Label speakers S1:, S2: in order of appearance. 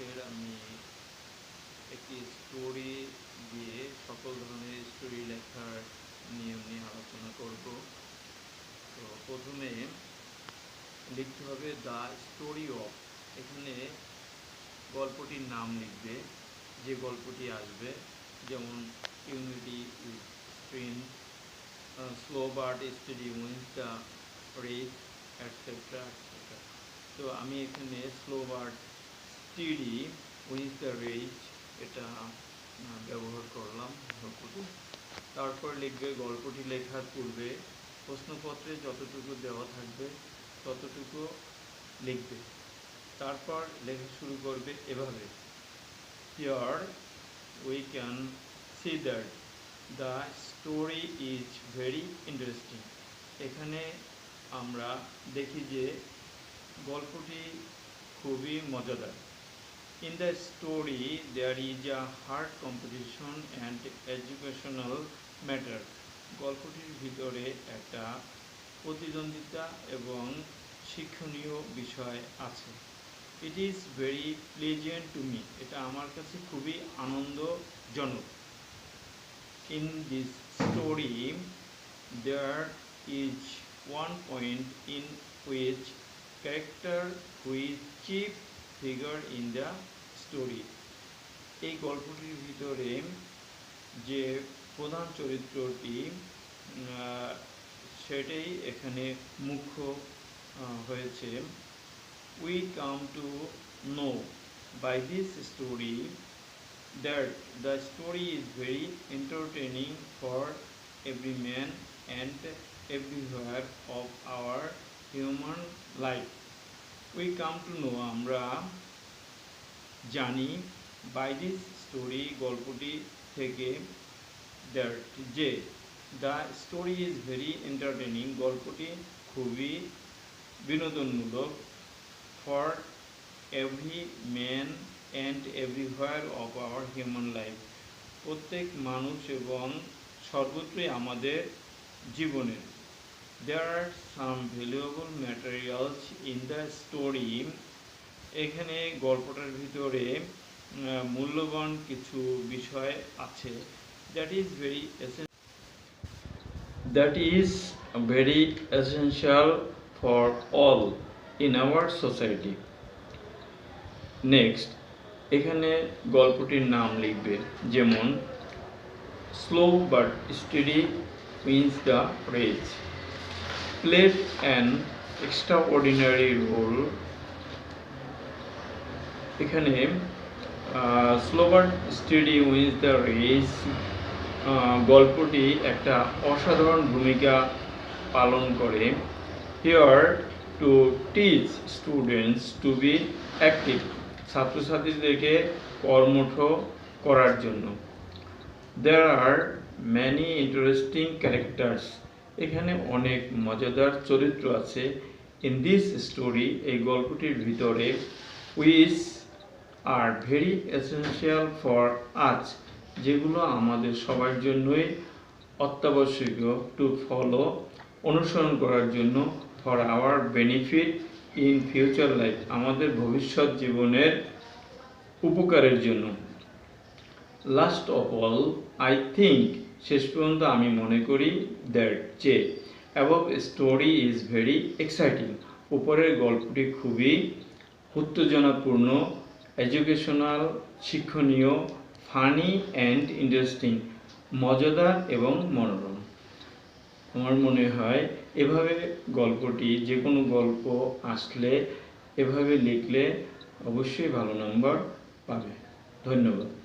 S1: আজকের আমি একটি স্টোরি দিয়ে সকল ধরনের স্টোরি লেখার নিয়ম নিয়ে আলোচনা করব। তো প্রথমে লিখতে হবে দ্য স্টোরি অফ এখানে গল্পটির নাম লিখবে, যে গল্পটি আসবে, যেমন, unity stream slow bird steady wins the race etcetera etcetera তো আমি এখানে slow bird steady wins the race এটা ব্যবহার করলাম, গল্পটি। তারপর লিখবে, গল্পটি লেখার পূর্বে প্রশ্নপত্রে যতটুকু দেওয়া থাকবে, ততটুকু লিখবে। তারপর লেখা শুরু করবে এভাবে। Here we can see that the story is very interesting এখানে আমরা দেখি যে গল্পটি খুবই মজাদার। In the story there is a hard competition and educational matter গল্পটির ভিতরে একটা প্রতিদ্বন্দ্বিতা এবং শিক্ষণীয় বিষয় আছে। It is very pleasant to me এটা আমার কাছে খুবই আনন্দজনক। In this story there is one point in which character who is chief figure in the story এই গল্পটির ভিতরে যে প্রধান চরিত্রটি সেটাই এখানে মুখ্য হয়েছে। We come to know by this story that the story is very entertaining for every man and everywhere of our human life We come to know, আমরা জানি বাই দিস স্টোরি গল্পটি থেকে দ্যাট যে the story is very entertaining গল্পটি খুবই বিনোদনমূলক for every man and everywhere of our human life প্রত্যেক মানুষ এবং সর্বত্রই আমাদের জীবনের। There are some valuable materials in the story এখানে গল্পটার ভিতরে মূল্যবান কিছু বিষয় আছে। That is very that is very essential for all in our society next এখানে গল্পটির নাম লিখবে, যেমন slow but steady wins the race an extraordinary role এখানে slow but steady wins the race গল্পটি একটা অসাধারণ ভূমিকা পালন করে। Here to teach students to be active ছাত্রছাত্রীদেরকে কর্মঠ করার জন্য। There are many interesting characters এখানে অনেক মজাদার চরিত্র আছে। ইন দিস স্টোরি এই গল্পটির ভিতরে which are very essential for us যেগুলো আমাদের সবার জন্যই অত্যাবশ্যকীয় টু ফলো অনুসরণ করার জন্য for our benefit in future life আমাদের ভবিষ্যৎ জীবনের উপকারের জন্য। Last of all I think শেষ পর্যন্ত আমি মনে করি দ্যাট যে above story is very exciting উপরের গল্পটি খুবই উত্তেজনাপূর্ণ এডুকেশনাল শিক্ষণীয় ফানি অ্যান্ড ইন্টারেস্টিং মজাদার এবং মনোরম। আমার মনে হয় এভাবে গল্পটি যে কোনো গল্প আসলে এভাবে লিখলে অবশ্যই ভালো নম্বর পাবে। ধন্যবাদ।